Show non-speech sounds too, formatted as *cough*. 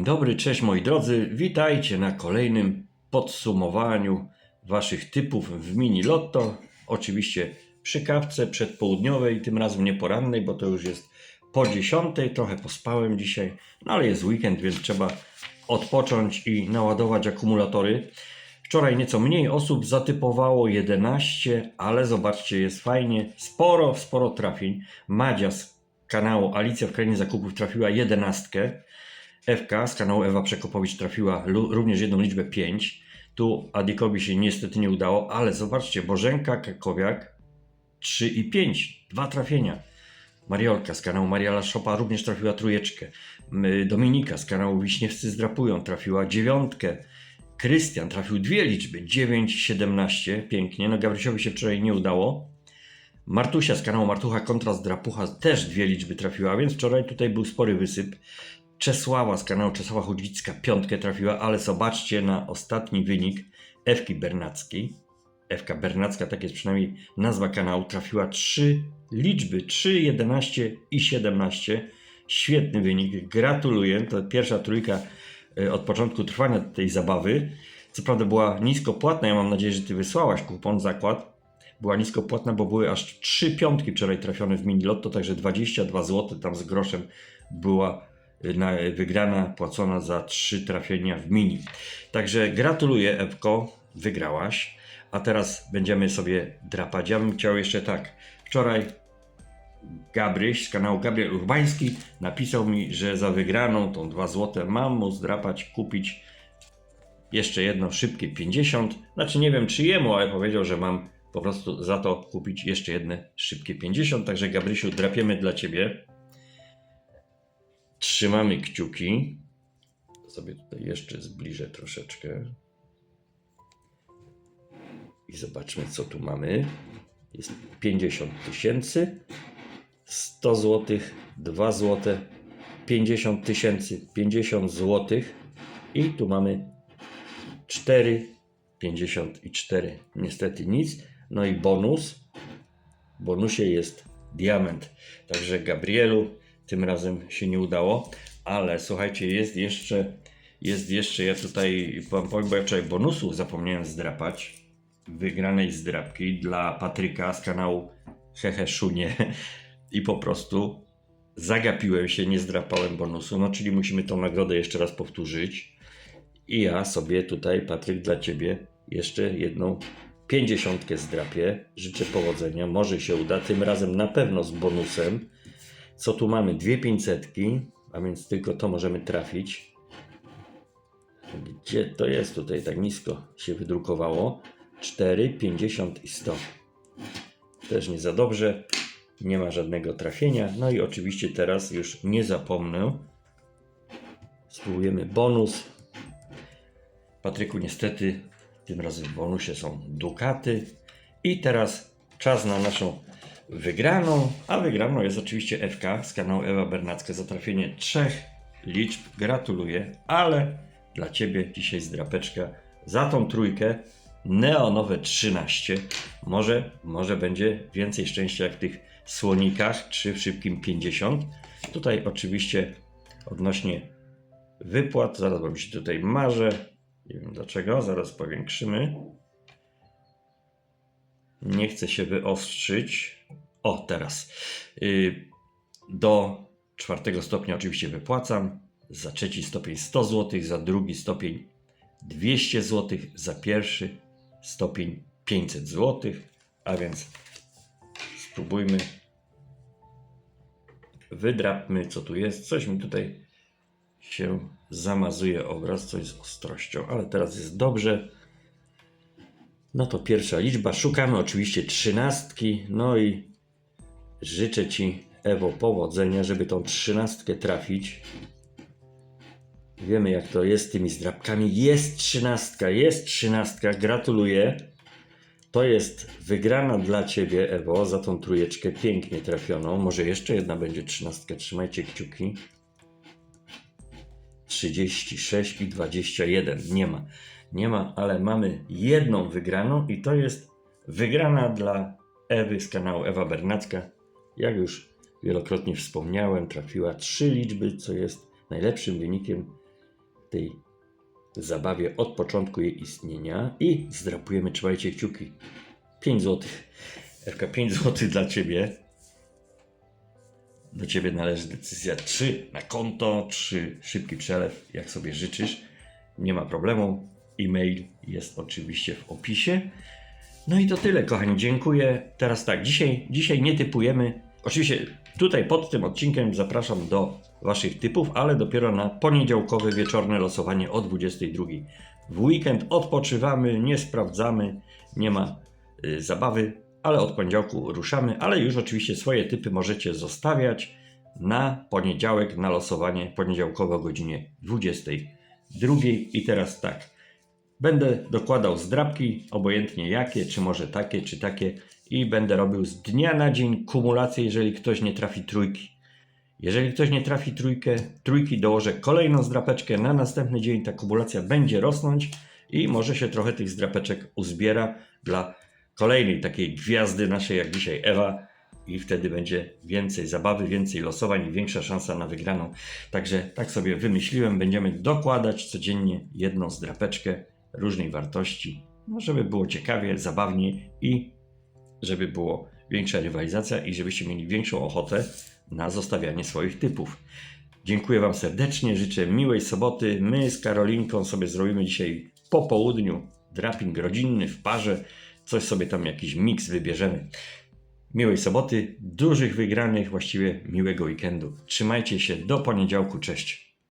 Dzień dobry, cześć moi drodzy. Witajcie na kolejnym podsumowaniu Waszych typów w mini lotto. Oczywiście przy kawce przedpołudniowej, tym razem nie porannej, bo to już jest po 10. Trochę pospałem dzisiaj, no ale jest weekend, więc trzeba odpocząć i naładować akumulatory. Wczoraj nieco mniej osób zatypowało 11, ale zobaczcie, jest fajnie. Sporo, sporo trafień. Madzia z kanału Alicja w Krainie Zakupów trafiła 11. Ewka z kanału Ewa Przekopowicz trafiła również jedną liczbę 5. Tu Adikowi się niestety nie udało, ale zobaczcie, Bożenka Kakowiak 3 i 5. Dwa trafienia. Mariolka z kanału Mariala Szopa również trafiła trójeczkę. M, Dominika z kanału Wiśniewscy Zdrapują trafiła dziewiątkę. Krystian trafił dwie liczby, 9, 17, pięknie. No Gabrysiowi się wczoraj nie udało. Martusia z kanału Martucha kontra Zdrapucha też dwie liczby trafiła, więc wczoraj tutaj był spory wysyp. Czesława z kanału Czesława Chudźwicka piątkę trafiła, ale zobaczcie na ostatni wynik Ewki Bernackiej. Ewka Bernacka, tak jest przynajmniej nazwa kanału, trafiła trzy liczby, 3, 11 i 17. Świetny wynik, gratuluję. To pierwsza trójka e, od początku trwania tej zabawy. Co prawda była nisko płatna, ja mam nadzieję, że ty wysłałaś kupon zakład. Była nisko płatna, bo były aż trzy piątki wczoraj trafione w mini lotto, także 22 zł tam z groszem była wygrana, płacona za trzy trafienia w mini. Także gratuluję Ewko, wygrałaś. A teraz będziemy sobie drapać. Ja bym chciał jeszcze tak. Wczoraj Gabryś z kanału Gabriel Urbański napisał mi, że za wygraną tą 2 złote mam mu zdrapać, kupić jeszcze jedno szybkie 50. Znaczy nie wiem czy jemu, ale powiedział, że mam po prostu za to kupić jeszcze jedne szybkie 50. Także Gabrysiu, drapiemy dla Ciebie. Trzymamy kciuki. Sobie tutaj jeszcze zbliżę troszeczkę. I zobaczmy, co tu mamy. Jest 50 tysięcy, 100 zł, 2 zł, 50 tysięcy, 50 zł. I tu mamy 4, 54. Niestety nic. No i bonus. W bonusie jest diament. Także Gabrielu tym razem się nie udało. Ale słuchajcie, jest jeszcze, jest jeszcze, ja tutaj wam powiem, bo ja wczoraj bonusów zapomniałem zdrapać. Wygranej zdrapki dla Patryka z kanału Hehe Szunie. *laughs* I po prostu zagapiłem się, nie zdrapałem bonusu. No czyli musimy tą nagrodę jeszcze raz powtórzyć. I ja sobie tutaj, Patryk, dla Ciebie jeszcze jedną pięćdziesiątkę zdrapię. Życzę powodzenia. Może się uda. Tym razem na pewno z bonusem. Co tu mamy? Dwie pięćsetki, a więc tylko to możemy trafić. Gdzie to jest tutaj tak nisko się wydrukowało? 4, 50 i 100. Też nie za dobrze. Nie ma żadnego trafienia. No i oczywiście teraz już nie zapomnę. Spróbujemy bonus. Patryku, niestety tym razem w bonusie są dukaty. I teraz czas na naszą wygraną. A wygraną jest oczywiście FK z kanału Ewa Bernacka za trafienie trzech liczb. Gratuluję, ale dla Ciebie dzisiaj zdrapeczka za tą trójkę neonowe 13. Może, może będzie więcej szczęścia jak w tych słonikach, czy w szybkim 50. Tutaj oczywiście odnośnie wypłat, zaraz wam się tutaj marzę. Nie wiem dlaczego, zaraz powiększymy. Nie chcę się wyostrzyć. O, teraz. Y, Do czwartego stopnia oczywiście wypłacam. Za trzeci stopień 100 zł, za drugi stopień 200 zł, za pierwszy stopień 500 zł. A więc spróbujmy. Wydrapmy, co tu jest. Coś mi tutaj się zamazuje obraz, coś z ostrością, ale teraz jest dobrze. No to pierwsza liczba. Szukamy oczywiście trzynastki. No i życzę Ci, Ewo, powodzenia, żeby tą trzynastkę trafić. Wiemy, jak to jest z tymi zdrabkami. Jest trzynastka, jest trzynastka. Gratuluję. To jest wygrana dla Ciebie, Ewo, za tą trójeczkę pięknie trafioną. Może jeszcze jedna będzie trzynastka. Trzymajcie kciuki. 36 i 21. Nie ma. Nie ma, ale mamy jedną wygraną i to jest wygrana dla Ewy z kanału Ewa Bernacka. Jak już wielokrotnie wspomniałem, trafiła trzy liczby, co jest najlepszym wynikiem tej zabawie od początku jej istnienia i zdrapujemy, trzymajcie kciuki. 5 zł. Erka, 5 zł dla Ciebie. Do Ciebie należy decyzja 3 na konto, 3 szybki przelew, jak sobie życzysz. Nie ma problemu. E-mail jest oczywiście w opisie. No i to tyle, kochani. Dziękuję. Teraz tak, dzisiaj, dzisiaj nie typujemy. Oczywiście tutaj pod tym odcinkiem zapraszam do Waszych typów, ale dopiero na poniedziałkowe wieczorne losowanie o 22. W weekend odpoczywamy, nie sprawdzamy, nie ma y, zabawy, ale od poniedziałku ruszamy. Ale już oczywiście swoje typy możecie zostawiać na poniedziałek na losowanie poniedziałkowe o godzinie 22. I teraz tak. Będę dokładał zdrabki, obojętnie jakie, czy może takie, czy takie, i będę robił z dnia na dzień kumulację, jeżeli ktoś nie trafi trójki. Jeżeli ktoś nie trafi trójkę, trójki dołożę kolejną zdrapeczkę, na następny dzień ta kumulacja będzie rosnąć i może się trochę tych zdrapeczek uzbiera dla kolejnej takiej gwiazdy naszej, jak dzisiaj Ewa, i wtedy będzie więcej zabawy, więcej losowań i większa szansa na wygraną. Także tak sobie wymyśliłem, będziemy dokładać codziennie jedną zdrapeczkę różnej wartości, no żeby było ciekawie, zabawnie i żeby było większa rywalizacja i żebyście mieli większą ochotę na zostawianie swoich typów. Dziękuję Wam serdecznie, życzę miłej soboty. My z Karolinką sobie zrobimy dzisiaj po południu draping rodzinny w parze. Coś sobie tam, jakiś miks wybierzemy. Miłej soboty, dużych wygranych, właściwie miłego weekendu. Trzymajcie się, do poniedziałku, cześć.